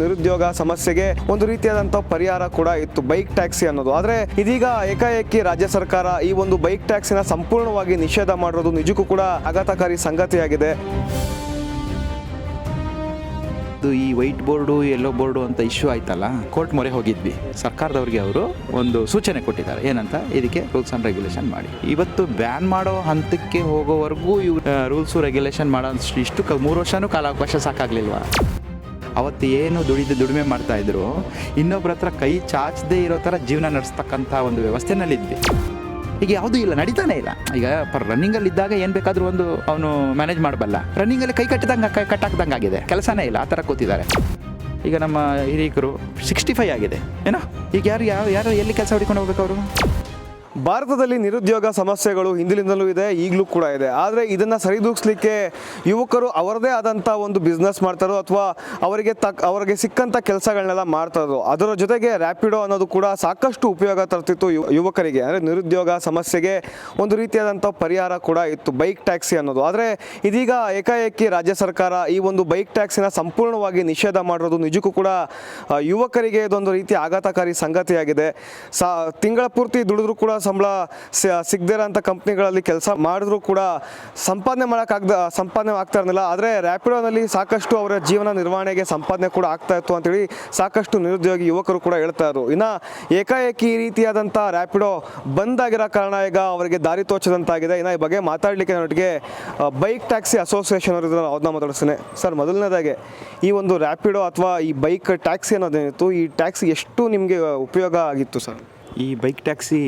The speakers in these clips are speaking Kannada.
ನಿರುದ್ಯೋಗ ಸಮಸ್ಯೆಗೆ ಒಂದು ರೀತಿಯಾದಂತಹ ಪರಿಹಾರ ಕೂಡ ಇತ್ತು ಬೈಕ್ ಟ್ಯಾಕ್ಸಿ ಅನ್ನೋದು. ಆದರೆ ಇದೀಗ ಏಕಾಏಕಿ ರಾಜ್ಯ ಸರ್ಕಾರ ಈ ಒಂದು ಬೈಕ್ ಟ್ಯಾಕ್ಸಿನ ಸಂಪೂರ್ಣವಾಗಿ ನಿಷೇಧ ಮಾಡಿರೋದು ನಿಜಕ್ಕೂ ಕೂಡ ಆಘಾತಕಾರಿ ಸಂಗತಿಯಾಗಿದೆ. ಈ ವೈಟ್ ಬೋರ್ಡು ಯೆಲ್ಲೋ ಬೋರ್ಡು ಅಂತ ಇಶ್ಯೂ ಆಯ್ತಲ್ಲ, ಕೋರ್ಟ್ ಮೊರೆ ಹೋಗಿದ್ವಿ. ಸರ್ಕಾರದವ್ರಿಗೆ ಅವರು ಒಂದು ಸೂಚನೆ ಕೊಟ್ಟಿದ್ದಾರೆ. ಏನಂತ? ಇದಕ್ಕೆ ರೂಲ್ಸ್ ಅಂಡ್ ರೆಗ್ಯುಲೇಷನ್ ಮಾಡಿ. ಇವತ್ತು ಬ್ಯಾನ್ ಮಾಡೋ ಹಂತಕ್ಕೆ ಹೋಗೋವರೆಗೂ ಇವ್ರು ರೂಲ್ಸು ರೆಗ್ಯುಲೇಷನ್ ಮಾಡೋ ಇಷ್ಟು ಮೂರು ವರ್ಷನೂ ಕಾಲಾವಕಾಶ ಸಾಕಾಗ್ಲಿಲ್ವಾ? ಅವತ್ತು ಏನು ದುಡಿದು ದುಡಿಮೆ ಮಾಡ್ತಾ ಇದ್ರು, ಇನ್ನೊಬ್ರ ಹತ್ರ ಕೈ ಚಾಚದೇ ಇರೋ ಥರ ಜೀವನ ನಡೆಸ್ತಕ್ಕಂಥ ಒಂದು ವ್ಯವಸ್ಥೆನಲ್ಲಿದ್ವಿ. ಈಗ ಯಾವುದೂ ಇಲ್ಲ, ನಡೀತಾನೆ ಇಲ್ಲ. ಈಗ ಪರ್ ರನ್ನಿಂಗಲ್ಲಿ ಇದ್ದಾಗ ಏನು ಬೇಕಾದರೂ ಒಂದು ಅವನು ಮ್ಯಾನೇಜ್ ಮಾಡಬಲ್ಲ. ರನ್ನಿಂಗಲ್ಲಿ ಕೈ ಕಟ್ಟಿದಂಗೆ, ಕೈ ಕಟ್ಟಾಕ್ದಂಗೆ ಆಗಿದೆ ಕೆಲಸನೇ ಇಲ್ಲ, ಆ ಥರ ಕೂತಿದ್ದಾರೆ. ಈಗ ನಮ್ಮ ಹಿರಿಯಕರು ಸಿಕ್ಸ್ಟಿ ಫೈವ್ ಆಗಿದೆ. ಏನೋ? ಈಗ ಯಾರು ಯಾವ ಯಾರು ಎಲ್ಲಿ ಕೆಲಸ ಹುಡ್ಕೊಂಡು ಹೋಗ್ಬೇಕು ಅವರು? ಭಾರತದಲ್ಲಿ ನಿರುದ್ಯೋಗ ಸಮಸ್ಯೆಗಳು ಹಿಂದಿನಿಂದಲೂ ಇದೆ, ಈಗಲೂ ಕೂಡ ಇದೆ. ಆದರೆ ಇದನ್ನು ಸರಿದೂಗಿಸ್ಲಿಕ್ಕೆ ಯುವಕರು ಅವರದೇ ಆದಂಥ ಒಂದು ಬಿಸ್ನೆಸ್ ಮಾಡ್ತಾರೋ ಅಥವಾ ಅವರಿಗೆ ತಕ್, ಅವರಿಗೆ ಸಿಕ್ಕಂಥ ಕೆಲಸಗಳನ್ನೆಲ್ಲ ಮಾಡ್ತಾರೋ, ಅದರ ಜೊತೆಗೆ ರ್ಯಾಪಿಡೋ ಅನ್ನೋದು ಕೂಡ ಸಾಕಷ್ಟು ಉಪಯೋಗ ತರ್ತಿತ್ತು ಯುವಕರಿಗೆ. ಅಂದರೆ ನಿರುದ್ಯೋಗ ಸಮಸ್ಯೆಗೆ ಒಂದು ರೀತಿಯಾದಂಥ ಪರಿಹಾರ ಕೂಡ ಇತ್ತು ಬೈಕ್ ಟ್ಯಾಕ್ಸಿ ಅನ್ನೋದು. ಆದರೆ ಇದೀಗ ಏಕಾಏಕಿ ರಾಜ್ಯ ಸರ್ಕಾರ ಈ ಒಂದು ಬೈಕ್ ಟ್ಯಾಕ್ಸಿನ ಸಂಪೂರ್ಣವಾಗಿ ನಿಷೇಧ ಮಾಡಿರೋದು ನಿಜಕ್ಕೂ ಕೂಡ ಯುವಕರಿಗೆ ಇದೊಂದು ರೀತಿ ಆಘಾತಕಾರಿ ಸಂಗತಿಯಾಗಿದೆ. ಸಾ, ತಿಂಗಳ ಪೂರ್ತಿ ದುಡಿದ್ರು ಕೂಡ ಸಂಬಳ ಸಿಗದೇ ಇರೋಂಥ ಕಂಪ್ನಿಗಳಲ್ಲಿ ಕೆಲಸ ಮಾಡಿದ್ರು ಕೂಡ ಸಂಪಾದನೆ ಮಾಡೋಕ್ಕಾಗ್ದ, ಸಂಪಾದನೆ ಆಗ್ತಾ ಇರಲಿಲ್ಲ ಆದರೆ ರ್ಯಾಪಿಡೋನಲ್ಲಿ ಸಾಕಷ್ಟು ಅವರ ಜೀವನ ನಿರ್ವಹಣೆಗೆ ಸಂಪಾದನೆ ಕೂಡ ಆಗ್ತಾ ಇತ್ತು ಅಂತೇಳಿ ಸಾಕಷ್ಟು ನಿರುದ್ಯೋಗಿ ಯುವಕರು ಕೂಡ ಹೇಳ್ತಾ ಇದ್ರು. ಇನ್ನು ಏಕಾಏಕಿ ಈ ರೀತಿಯಾದಂಥ ರ್ಯಾಪಿಡೋ ಬಂದ್ ಆಗಿರೋ ಕಾರಣ ಈಗ ಅವರಿಗೆ ದಾರಿ ತೋಚದಂತಾಗಿದೆ. ಇನ್ನು ಈ ಬಗ್ಗೆ ಮಾತಾಡಲಿಕ್ಕೆ ನನಗೆ ಬೈಕ್ ಟ್ಯಾಕ್ಸಿ ಅಸೋಸಿಯೇಷನ್ ಅವರು ಇದ್ದಾರೆ ಅವ್ರನ್ನ ಮಾತಾಡಿಸ್ತೇನೆ. ಸರ್, ಮೊದಲನೇದಾಗೆ ಈ ಒಂದು ರ್ಯಾಪಿಡೋ ಅಥವಾ ಈ ಬೈಕ್ ಟ್ಯಾಕ್ಸಿ ಅನ್ನೋದೇನಿತ್ತು? ಈ ಟ್ಯಾಕ್ಸಿ ಎಷ್ಟು ನಿಮಗೆ ಉಪಯೋಗ ಆಗಿತ್ತು ಸರ್? ಈ ಬೈಕ್ ಟ್ಯಾಕ್ಸಿ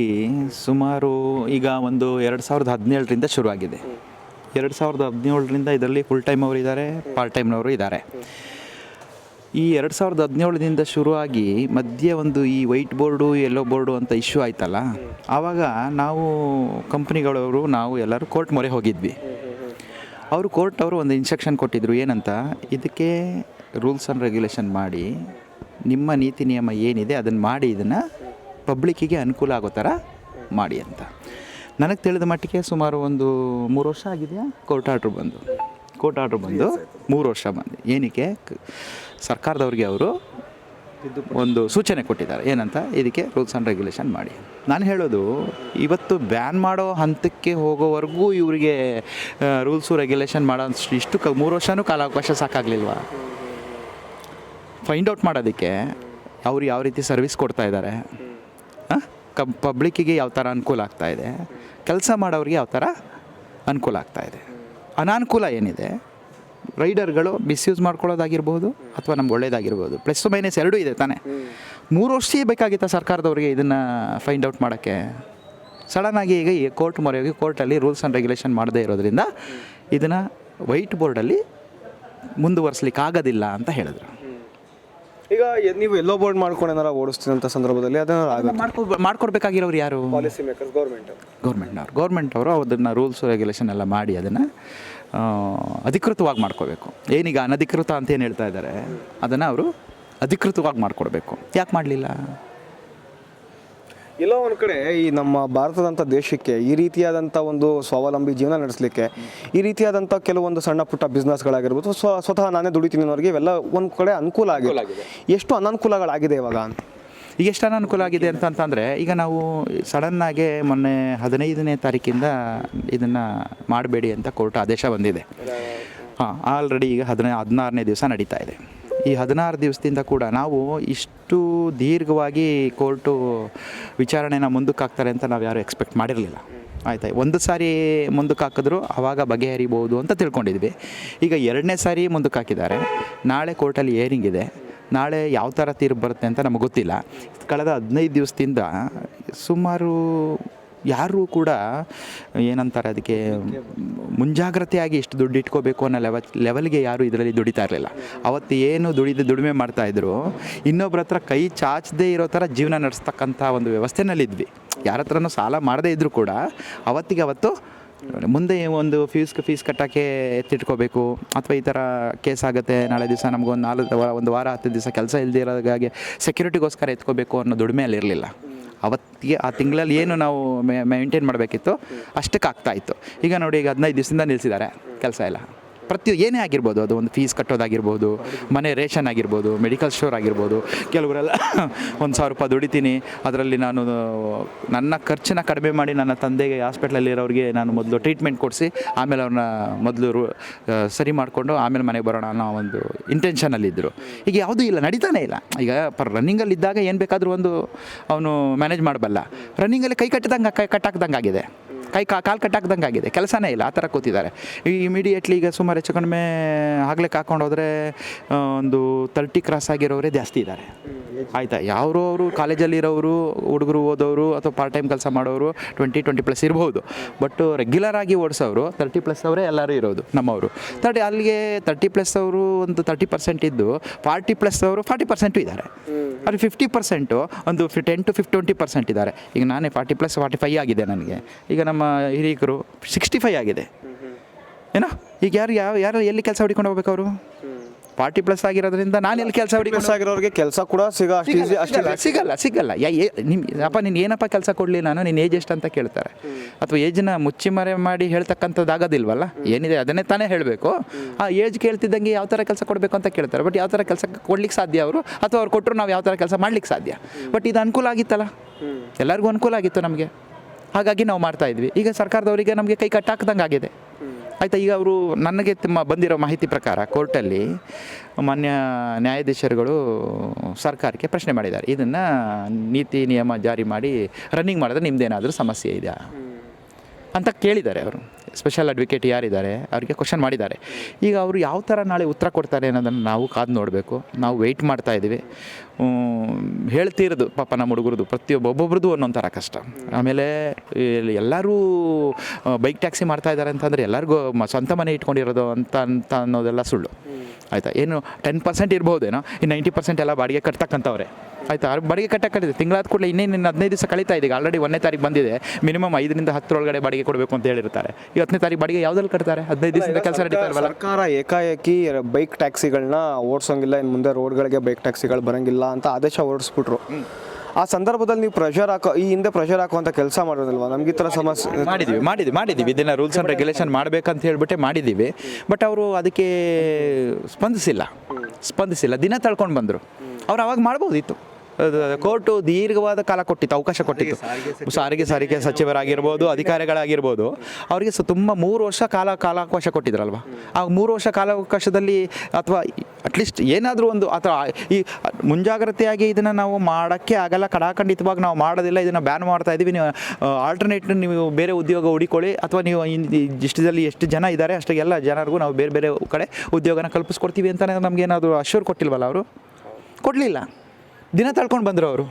ಸುಮಾರು ಈಗ ಒಂದು ಎರಡು ಸಾವಿರದ ಹದಿನೇಳರಿಂದ ಶುರುವಾಗಿದೆ. ಎರಡು ಸಾವಿರದ ಹದಿನೇಳರಿಂದ ಇದರಲ್ಲಿ ಫುಲ್ ಟೈಮ್ ಅವರು ಇದ್ದಾರೆ ಪಾರ್ಟ್ ಟೈಮ್ನವರು ಇದ್ದಾರೆ ಈ ಎರಡು ಸಾವಿರದ ಹದಿನೇಳರಿಂದ ಶುರುವಾಗಿ ಮಧ್ಯೆ ಒಂದು ಈ ವೈಟ್ ಬೋರ್ಡು ಯೆಲ್ಲೋ ಬೋರ್ಡು ಅಂತ ಇಶ್ಯೂ ಆಯ್ತಲ್ಲ, ಆವಾಗ ನಾವು ಕಂಪ್ನಿಗಳವರು, ನಾವು ಎಲ್ಲರೂ ಕೋರ್ಟ್ ಮೊರೆ ಹೋಗಿದ್ವಿ. ಅವರು ಕೋರ್ಟ್ ಅವರು ಒಂದು ಇನ್ಸ್ಟ್ರಕ್ಷನ್ ಕೊಟ್ಟಿದ್ರು, ಏನಂತ, ಇದಕ್ಕೆ ರೂಲ್ಸ್ ಆ್ಯಂಡ್ ರೆಗ್ಯುಲೇಷನ್ ಮಾಡಿ, ನಿಮ್ಮ ನೀತಿ ನಿಯಮ ಏನಿದೆ ಅದನ್ನು ಮಾಡಿ, ಇದನ್ನು ಪಬ್ಲಿಕ್ಕಿಗೆ ಅನುಕೂಲ ಆಗೋ ಥರ ಮಾಡಿ ಅಂತ. ನನಗೆ ತಿಳಿದ ಮಟ್ಟಿಗೆ ಸುಮಾರು ಒಂದು ಮೂರು ವರ್ಷ ಆಗಿದೆಯಾ? ಕೋರ್ಟ್ ಆರ್ಡ್ರ್ ಬಂದು. ಕೋರ್ಟ್ ಆರ್ಡ್ರ್ ಬಂದು ಮೂರು ವರ್ಷ ಬಂದು. ಏನಕ್ಕೆ? ಸರ್ಕಾರದವ್ರಿಗೆ ಅವರು ಒಂದು ಸೂಚನೆ ಕೊಟ್ಟಿದ್ದಾರೆ. ಏನಂತ? ಇದಕ್ಕೆ ರೂಲ್ಸ್ ಆ್ಯಂಡ್ ರೆಗ್ಯುಲೇಷನ್ ಮಾಡಿ. ನಾನು ಹೇಳೋದು ಇವತ್ತು ಬ್ಯಾನ್ ಮಾಡೋ ಹಂತಕ್ಕೆ ಹೋಗೋವರೆಗೂ ಇವರಿಗೆ ರೂಲ್ಸು ರೆಗ್ಯುಲೇಷನ್ ಮಾಡೋ ಇಷ್ಟು ಕ ಮೂರು ವರ್ಷನೂ ಕಾಲಾವಕಾಶ ಸಾಕಾಗಲಿಲ್ವಾ? ಫೈಂಡ್ ಔಟ್ ಮಾಡೋದಕ್ಕೆ ಅವ್ರು ಯಾವ ರೀತಿ ಸರ್ವಿಸ್ ಕೊಡ್ತಾ ಇದ್ದಾರೆ? ಕಂ ಪಬ್ಲಿಕ್ಕಿಗೆ ಯಾವ ಥರ ಅನುಕೂಲ ಆಗ್ತಾ ಇದೆ? ಕೆಲಸ ಮಾಡೋರಿಗೆ ಯಾವ ಥರ ಅನುಕೂಲ ಆಗ್ತಾ ಇದೆ? ಅನಾನುಕೂಲ ಏನಿದೆ? ರೈಡರ್ಗಳು ಮಿಸ್ಯೂಸ್ ಮಾಡ್ಕೊಳ್ಳೋದಾಗಿರ್ಬೋದು ಅಥವಾ ನಮ್ಗೆ ಒಳ್ಳೇದಾಗಿರ್ಬೋದು? ಪ್ಲಸ್ ಮೈನಸ್ ಎರಡೂ ಇದೆ ತಾನೇ. ಮೂರು ವರ್ಷ ಬೇಕಾಗಿತ್ತ ಸರ್ಕಾರದವ್ರಿಗೆ ಇದನ್ನು ಫೈಂಡ್ ಔಟ್ ಮಾಡೋಕ್ಕೆ? ಸಡನ್ನಾಗಿ ಈಗ ಈ ಕೋರ್ಟ್ ಮೊರೆ ಹೋಗಿ ಕೋರ್ಟಲ್ಲಿ ರೂಲ್ಸ್ ಆ್ಯಂಡ್ ರೆಗ್ಯುಲೇಷನ್ ಮಾಡದೇ ಇರೋದ್ರಿಂದ ಇದನ್ನು ವೈಟ್ ಬೋರ್ಡಲ್ಲಿ ಮುಂದುವರಿಸ್ಲಿಕ್ಕಾಗೋದಿಲ್ಲ ಅಂತ ಹೇಳಿದ್ರು. ಈಗ ಎ- ನೀವು ಎಲ್ಲೋ ಬೋರ್ಡ್ ಮಾಡ್ಕೊಂಡು ಏನಾರ ಓಡಿಸ್ತಿದಂಥ ಸಂದರ್ಭದಲ್ಲಿ ಅದನ್ನ ಆಗುತ್ತೆ. ಮಾಡ್ಕೊ ಮಾಡ್ಕೊಡ್ಬೇಕಾಗಿರೋರು ಯಾರು? ಪಾಲಿಸಿ ಮೇಕರ್ಸ್ ಗೌರ್ಮೆಂಟ್ ಗೌರ್ಮೆಂಟ್ನವ್ರು ಗೌರ್ಮೆಂಟ್ ಅವರು ಅದನ್ನು ರೂಲ್ಸ್ ರೆಗ್ಯುಲೇಷನ್ ಎಲ್ಲ ಮಾಡಿ ಅದನ್ನು ಅಧಿಕೃತವಾಗಿ ಮಾಡ್ಕೋಬೇಕು. ಏನೀಗ ಅನಧಿಕೃತ ಅಂತ ಏನು ಹೇಳ್ತಾ ಇದ್ದಾರೆ ಅದನ್ನು ಅವರು ಅಧಿಕೃತವಾಗಿ ಮಾಡಿಕೊಡ್ಬೇಕು. ಯಾಕೆ ಮಾಡಲಿಲ್ಲ? ಎಲ್ಲೋ ಒಂದು ಕಡೆ ಈ ನಮ್ಮ ಭಾರತದಂಥ ದೇಶಕ್ಕೆ ಈ ರೀತಿಯಾದಂಥ ಒಂದು ಸ್ವಾವಲಂಬಿ ಜೀವನ ನಡೆಸಲಿಕ್ಕೆ ಈ ರೀತಿಯಾದಂಥ ಕೆಲವೊಂದು ಸಣ್ಣ ಪುಟ್ಟ ಬಿಸ್ನೆಸ್ಗಳಾಗಿರ್ಬೋದು ಸ್ವ ಸ್ವತಃ ನಾನೇ ದುಡಿತೀನಿ ಅನ್ನೋರಿಗೆ ಇವೆಲ್ಲ ಒಂದು ಕಡೆ ಅನುಕೂಲ ಆಗಿದೆ. ಎಷ್ಟು ಅನನುಕೂಲಗಳಾಗಿದೆ ಇವಾಗ? ಈಗ ಎಷ್ಟು ಅನನುಕೂಲ ಆಗಿದೆ ಅಂತ ಅಂತಂದರೆ ಈಗ ನಾವು ಸಡನ್ನಾಗೆ ಮೊನ್ನೆ ಹದಿನೈದನೇ ತಾರೀಕಿಂದ ಇದನ್ನು ಮಾಡಬೇಡಿ ಅಂತ ಕೋರ್ಟ್ ಆದೇಶ ಬಂದಿದೆ. ಹಾಂ ಆಲ್ರೆಡಿ ಈಗ ಹದಿನೈ ಹದಿನಾರನೇ ದಿವಸ ನಡೀತಾ ಇದೆ. ಈ ಹದಿನಾರು ದಿವಸದಿಂದ ಕೂಡ ನಾವು ಇಷ್ಟು ದೀರ್ಘವಾಗಿ ಕೋರ್ಟು ವಿಚಾರಣೆನ ಮುಂದಕ್ಕೆ ಹಾಕ್ತಾರೆ ಅಂತ ನಾವು ಯಾರು ಎಕ್ಸ್ಪೆಕ್ಟ್ ಮಾಡಿರಲಿಲ್ಲ. ಆಯ್ತಾ, ಒಂದು ಸಾರಿ ಮುಂದಕ್ಕೆ ಹಾಕಿದ್ರು ಆವಾಗ ಬಗೆಹರಿಬೋದು ಅಂತ ತಿಳ್ಕೊಂಡಿದ್ವಿ. ಈಗ ಎರಡನೇ ಸಾರಿ ಮುಂದಕ್ಕೆ ಹಾಕಿದ್ದಾರೆ ನಾಳೆ ಕೋರ್ಟಲ್ಲಿ ಏರಿಂಗ್ ಇದೆ. ನಾಳೆ ಯಾವ ಥರ ತೀರ್ಪು ಬರುತ್ತೆ ಅಂತ ನಮಗೆ ಗೊತ್ತಿಲ್ಲ. ಕಳೆದ ಹದಿನೈದು ದಿವಸದಿಂದ ಸುಮಾರು ಯಾರೂ ಕೂಡ ಏನಂತಾರೆ ಅದಕ್ಕೆ, ಮುಂಜಾಗ್ರತೆಯಾಗಿ ಇಷ್ಟು ದುಡ್ಡು ಇಟ್ಕೋಬೇಕು ಅನ್ನೋ ಲೆವ ಲೆವೆಲ್ಗೆ ಯಾರು ಇದರಲ್ಲಿ ದುಡಿತಾ ಇರಲಿಲ್ಲ. ಅವತ್ತು ಏನು ದುಡಿದು ದುಡಿಮೆ ಮಾಡ್ತಾಯಿದ್ರು ಇನ್ನೊಬ್ಬರ ಹತ್ರ ಕೈ ಚಾಚದೇ ಇರೋ ಥರ ಜೀವನ ನಡೆಸ್ತಕ್ಕಂಥ ಒಂದು ವ್ಯವಸ್ಥೆನಲ್ಲಿದ್ವಿ. ಯಾರ ಹತ್ರನೂ ಸಾಲ ಮಾಡದೇ ಇದ್ದರೂ ಕೂಡ ಅವತ್ತಿಗೆ ಅವತ್ತು ಮುಂದೆ ಒಂದು ಫೀಸ್ ಫೀಸ್ ಕಟ್ಟೋಕ್ಕೆ ಎತ್ತಿಟ್ಕೋಬೇಕು, ಅಥವಾ ಈ ಥರ ಕೇಸ್ ಆಗುತ್ತೆ, ನಾಳೆ ದಿವಸ ನಮಗೊಂದು ನಾಲ್ಕು, ಒಂದು ವಾರ, ಹತ್ತು ದಿವಸ ಕೆಲಸ ಇಲ್ಲದೆ ಇರೋದಾಗೆ ಸೆಕ್ಯೂರಿಟಿಗೋಸ್ಕರ ಎತ್ಕೋಬೇಕು ಅನ್ನೋ ದುಡಿಮೆ ಇರಲಿಲ್ಲ. ಅವತ್ತಿಗೆ ಆ ತಿಂಗಳಲ್ಲಿ ಏನು ನಾವು ಮೇಂಟೈನ್ ಮಾಡಬೇಕಿತ್ತು ಅಷ್ಟಕ್ಕೆ ಆಗ್ತಾ ಇತ್ತು. ಈಗ ನೋಡಿ, ಈಗ ಹದಿನೈದು ದಿವಸದಿಂದ ನಿಲ್ಲಿಸಿದ್ದಾರೆ ಕೆಲಸ ಎಲ್ಲ. ಪ್ರತಿ ಏನೇ ಆಗಿರ್ಬೋದು, ಅದು ಒಂದು ಫೀಸ್ ಕಟ್ಟೋದಾಗಿರ್ಬೋದು, ಮನೆ ರೇಷನ್ ಆಗಿರ್ಬೋದು ಮೆಡಿಕಲ್ ಸ್ಟೋರ್ ಆಗಿರ್ಬೋದು, ಕೆಲವರೆಲ್ಲ ಒಂದು ಸಾವಿರ ರೂಪಾಯಿ ದುಡಿತೀನಿ, ಅದರಲ್ಲಿ ನಾನು, ನನ್ನ ಖರ್ಚನ್ನ ಕಡಿಮೆ ಮಾಡಿ ನನ್ನ ತಂದೆಗೆ ಹಾಸ್ಪಿಟ್ಲಲ್ಲಿರೋರಿಗೆ ನಾನು ಮೊದಲು ಟ್ರೀಟ್ಮೆಂಟ್ ಕೊಡಿಸಿ, ಆಮೇಲೆ ಅವ್ರನ್ನ ಮೊದಲು ಸರಿ ಮಾಡಿಕೊಂಡು ಆಮೇಲೆ ಮನೆಗೆ ಬರೋಣ ಅನ್ನೋ ಒಂದು ಇಂಟೆನ್ಷನಲ್ಲಿದ್ದರು ಈಗ ಯಾವುದೂ ಇಲ್ಲ, ನಡೀತಾನೆ ಇಲ್ಲ. ಈಗ ಪರ್ ರನ್ನಿಂಗಲ್ಲಿ ಇದ್ದಾಗ ಏನು ಬೇಕಾದರೂ ಒಂದು ಅವನು ಮ್ಯಾನೇಜ್ ಮಾಡಬಲ್ಲ. ರನ್ನಿಂಗಲ್ಲಿ ಕೈ ಕಟ್ಟಿದಂಗೆ, ಕೈ ಕಟ್ಟಾಕ್ದಂಗೆ ಆಗಿದೆ ಕೈ ಕಾ ಕಾಲು ಕಟ್ಟಾಕ್ದಂಗೆ ಆಗಿದೆ. ಕೆಲಸನೇ ಇಲ್ಲ, ಆ ಥರ ಕೂತಿದ್ದಾರೆ. ಈ ಇಮಿಡಿಯೇಟ್ಲಿ ಈಗ ಸುಮಾರು ಹೆಚ್ಚು ಕಡಿಮೆ ಆಗ್ಲಿಕ್ಕೆ ಹಾಕೊಂಡು ಹೋದರೆ ಒಂದು ತರ್ಟಿ ಕ್ರಾಸ್ ಆಗಿರೋರೇ ಜಾಸ್ತಿ ಇದ್ದಾರೆ. ಆಯಿತಾ? ಯಾರು ಅವರು ಕಾಲೇಜಲ್ಲಿ ಇರೋರು ಹುಡುಗರು ಓದೋರು ಅಥವಾ ಪಾರ್ಟ್ ಟೈಮ್ ಕೆಲಸ ಮಾಡೋರು ಟ್ವೆಂಟಿ ಟ್ವೆಂಟಿ ಪ್ಲಸ್ ಇರ್ಬೋದು. ಬಟ್ ರೆಗ್ಯುಲರ್ ಆಗಿ ಓಡಿಸೋರು ತರ್ಟಿ ಪ್ಲಸ್ ಅವರೇ ಎಲ್ಲರೂ ಇರೋದು, ನಮ್ಮವರು. ತರ್ಟಿ ಅಲ್ಲಿಗೆ ತರ್ಟಿ ಪ್ಲಸ್ ಅವರು ಒಂದು ತರ್ಟಿ ಪರ್ಸೆಂಟ್ ಇದ್ದು ಫಾರ್ಟಿ ಪ್ಲಸ್ ಅವರು ಫಾರ್ಟಿ ಪರ್ಸೆಂಟು ಇದ್ದಾರೆ. ಅಲ್ಲಿ ಫಿಫ್ಟಿ ಪರ್ಸೆಂಟು ಒಂದು ಟೆನ್ ಟು ಫಿಫ್ ಟ್ವೆಂಟಿ ಪರ್ಸೆಂಟ್ ಇದ್ದಾರೆ. ಈಗ ನಾನೇ ಫಾರ್ಟಿ ಪ್ಲಸ್ ಫಾರ್ಟಿ ಫೈ ಆಗಿದೆ ನನಗೆ. ಈಗ ನಮ್ಮ ಹಿರಿಯಕರು ಸಿಕ್ಸ್ಟಿ ಫೈ ಆಗಿದೆ. ಏನೋ? ಈಗ ಯಾರು ಯಾವ ಯಾರು ಎಲ್ಲಿ ಕೆಲಸ ಹುಡ್ಕೊಂಡು ಹೋಗ್ಬೇಕು ಅವರು? ಫಾರ್ಟಿ ಪ್ಲಸ್ ಆಗಿರೋದ್ರಿಂದ ನಾನು ಎಲ್ಲಿ ಕೆಲಸ ಹುಡುಕೊಂಡು ಪ್ಲಸ್ ಆಗಿರೋರಿಗೆ ಕೆಲಸ ಕೂಡ ಸಿಗ ಸಿಗಲ್ಲ ಸಿಗಲ್ಲ ಯಾ ನಿಮ್ ಅಪ್ಪ ನೀನು ಏನಪ್ಪ ಕೆಲಸ ಕೊಡಲಿ ನಾನು? ನಿನ್ನ ಏಜ್ ಎಷ್ಟು ಅಂತ ಕೇಳ್ತಾರೆ. ಅಥವಾ ಏಜ್ನ ಮುಚ್ಚಿಮರೆ ಮಾಡಿ ಹೇಳ್ತಕ್ಕಂಥದ್ದು ಆಗೋದಿಲ್ವಲ್ಲ? ಏನಿದೆ ಅದನ್ನೇ ತಾನೇ ಹೇಳಬೇಕು. ಆ ಏಜ್ ಕೇಳ್ತಿದ್ದಂಗೆ ಯಾವ ಥರ ಕೆಲಸ ಕೊಡಬೇಕು ಅಂತ ಕೇಳ್ತಾರೆ. ಬಟ್ ಯಾವ ಥರ ಕೆಲಸ ಕೊಡ್ಲಿಕ್ಕೆ ಸಾಧ್ಯ ಅವರು? ಅಥವಾ ಅವ್ರು ಕೊಟ್ಟರು ನಾವು ಯಾವ ಥರ ಕೆಲಸ ಮಾಡ್ಲಿಕ್ಕೆ ಸಾಧ್ಯ? ಬಟ್ ಇದು ಅನುಕೂಲ ಆಗಿತ್ತಲ್ಲ? ಎಲ್ಲರಿಗೂ ಅನುಕೂಲ ಆಗಿತ್ತು ನಮಗೆ. ಹಾಗಾಗಿ ನಾವು ಮಾಡ್ತಾ ಇದ್ವಿ. ಈಗ ಸರ್ಕಾರದವರಿಗೆ ನಮಗೆ ಕೈ ಕಟ್ಟಾಕ್ದಂಗೆ ಆಗಿದೆ. ಆಯಿತಾ, ಈಗ ಅವರು ನನಗೆ ತಮ್ಮ ಬಂದಿರೋ ಮಾಹಿತಿ ಪ್ರಕಾರ ಕೋರ್ಟಲ್ಲಿ ಮಾನ್ಯ ನ್ಯಾಯಾಧೀಶರುಗಳು ಸರ್ಕಾರಕ್ಕೆ ಪ್ರಶ್ನೆ ಮಾಡಿದ್ದಾರೆ. ಇದನ್ನು ನೀತಿ ನಿಯಮ ಜಾರಿ ಮಾಡಿ ರನ್ನಿಂಗ್ ಮಾಡಿದ್ರೆ ನಿಮ್ಮದೇನಾದರೂ ಸಮಸ್ಯೆ ಇದೆಯಾ? ಅಂತ ಕೇಳಿದ್ದಾರೆ ಅವರು. ಸ್ಪೆಷಲ್ ಅಡ್ವೊಕೇಟ್ ಯಾರಿದ್ದಾರೆ, ಅವರಿಗೆ ಕ್ವಶನ್ ಮಾಡಿದ್ದಾರೆ. ಈಗ ಅವರು ಯಾವ ಥರ ನಾಳೆ ಉತ್ತರ ಕೊಡ್ತಾರೆ ಅನ್ನೋದನ್ನು ನಾವು ಕಾದು ನೋಡಬೇಕು. ನಾವು ವೆಯ್ಟ್ ಮಾಡ್ತಾ ಇದ್ದೀವಿ. ಹೇಳ್ತಿರೋದು ಪಾಪ ನಮ್ಮ ಹುಡುಗರದು, ಪ್ರತಿಯೊಬ್ಬ ಒಬ್ಬೊಬ್ರದ್ದು ಒಂದೊಂದು ಥರ ಕಷ್ಟ. ಆಮೇಲೆ ಎಲ್ಲರೂ ಬೈಕ್ ಟ್ಯಾಕ್ಸಿ ಮಾಡ್ತಾ ಇದ್ದಾರೆ ಅಂತಂದರೆ ಎಲ್ಲರಿಗೂ ಸ್ವಂತ ಮನೆ ಇಟ್ಕೊಂಡಿರೋದು ಅಂತ ಅಂತ ಅನ್ನೋದೆಲ್ಲ ಸುಳ್ಳು. ಆಯಿತಾ? ಏನು ಟೆನ್ ಪರ್ಸೆಂಟ್ ಇರ್ಬೋದೇನೋ ಈ ನೈಂಟಿ ಪರ್ಸೆಂಟ್ ಎಲ್ಲ ಬಾಡಿಗೆ ಕಟ್ತಕ್ಕಂಥವ್ರೆ. ಆಯಿತಾ? ಅವ್ರು ಬಾಡಿಗೆ ಕಟ್ಟಕ್ಕೆ ತಿಂಗಳಾದ ಕೂಡಲೇ ಇನ್ನೇನು ಹದಿನೈದು ದಿವಸ ಕಳೀತಾ ಇದೀಗ. ಆಲ್ರೆಡಿ ಒಂದನೇ ತಾರೀಕು ಬಂದಿದೆ. ಮಿನಿಮಮ್ ಐದರಿಂದ ಹತ್ತರೊಳಗಡೆ ಬಾಡಿಗೆ ಕೊಡಬೇಕು ಅಂತ ಹೇಳಿರ್ತಾರೆ. ಈ ಹತ್ತನೇ ತಾರೀಕು ಬಾಡಿಗೆ ಯಾವ್ದಲ್ಲಿ ಕಟ್ತಾರೆ? ಹದಿನೈದು ದಿವಸದಿಂದ ಕೆಲಸ ನಡೀತಾ ಇಲ್ವಲ್ಲ? ಸರ್ಕಾರ ಏಕಾಏಕಿ ಬೈಕ್ ಟ್ಯಾಕ್ಸಿಗಳನ್ನ ಓಡಿಸೋಂಗಿಲ್ಲ ಇನ್ನು ಮುಂದೆ ರೋಡ್ಗಳಿಗೆ ಬೈಕ್ ಟ್ಯಾಕ್ಸಿಗಳು ಬರೋಂಗಿಲ್ಲ ಅಂತ ಆದೇಶ ಹೊರಡಿಸ್ಬಿಟ್ರು. ಆ ಸಂದರ್ಭದಲ್ಲಿ ನೀವು ಪ್ರೆಷರ್ ಹಾಕೋ ಈ ಹಿಂದೆ ಪ್ರೆಷರ್ ಹಾಕುವಂತ ಕೆಲಸ ಮಾಡೋದಿಲ್ವಾ ನಮ್ಗೆ ಈ ಥರ ಸಮಸ್ಯೆ ಮಾಡಿದ್ದೀವಿ ಮಾಡಿದ್ವಿ ಮಾಡಿದ್ದೀವಿ ಇದನ್ನ ರೂಲ್ಸ್ ಆ್ಯಂಡ್ ರೆಗ್ಯುಲೇಷನ್ ಮಾಡಬೇಕಂತ ಹೇಳ್ಬಿಟ್ಟೆ ಮಾಡಿದ್ದೀವಿ ಬಟ್ ಅವರು ಅದಕ್ಕೆ ಸ್ಪಂದಿಸಿಲ್ಲ. ಸ್ಪಂದಿಸಿಲ್ಲ. ದಿನ ತಳ್ಕೊಂಡು ಬಂದರು. ಅವ್ರು ಅವಾಗ ಮಾಡ್ಬೋದಿತ್ತು. ಕೋರ್ಟು ದೀರ್ಘವಾದ ಕಾಲ ಕೊಟ್ಟಿತ್ತು, ಅವಕಾಶ ಕೊಟ್ಟಿತ್ತು. ಸಾರಿಗೆ ಸಾರಿಗೆ ಸಚಿವರಾಗಿರ್ಬೋದು, ಅಧಿಕಾರಿಗಳಾಗಿರ್ಬೋದು. ಅವರಿಗೆ ತುಂಬ ಮೂರು ವರ್ಷ ಕಾಲ, ಕಾಲಾವಕಾಶ ಕೊಟ್ಟಿದ್ರಲ್ವ? ಆ ಮೂರು ವರ್ಷ ಕಾಲಾವಕಾಶದಲ್ಲಿ ಅಥವಾ ಅಟ್ಲೀಸ್ಟ್ ಏನಾದರೂ ಒಂದು ಅಥವಾ ಈ ಮುಂಜಾಗ್ರತೆಯಾಗಿ ಇದನ್ನು ನಾವು ಮಾಡೋಕ್ಕೆ ಆಗಲ್ಲ, ಕಡಾಖಂಡಿತವಾಗಿ ನಾವು ಮಾಡೋದಿಲ್ಲ, ಇದನ್ನು ಬ್ಯಾನ್ ಮಾಡ್ತಾ ಇದ್ದೀವಿ ನೀವು ಆಲ್ಟರ್ನೇಟ್ ನೀವು ಬೇರೆ ಉದ್ಯೋಗ ಹುಡಿಕೊಳ್ಳಿ, ಅಥವಾ ನೀವು ಇಷ್ಟದಲ್ಲಿ ಎಷ್ಟು ಜನ ಇದ್ದಾರೆ ಅಷ್ಟೆಲ್ಲ ಜನರಿಗೂ ನಾವು ಬೇರೆ ಬೇರೆ ಕಡೆ ಉದ್ಯೋಗನ ಕಲ್ಪಿಸ್ಕೊಡ್ತೀವಿ ಅಂತ ನಮಗೇನಾದರೂ ಅಶ್ಯೂರ್ ಕೊಟ್ಟಿಲ್ವಲ್ಲ ಅವರು? ಕೊಡಲಿಲ್ಲ. ದಿನ ತಳ್ಕೊಂಡು ಬಂದರು ಅವರು.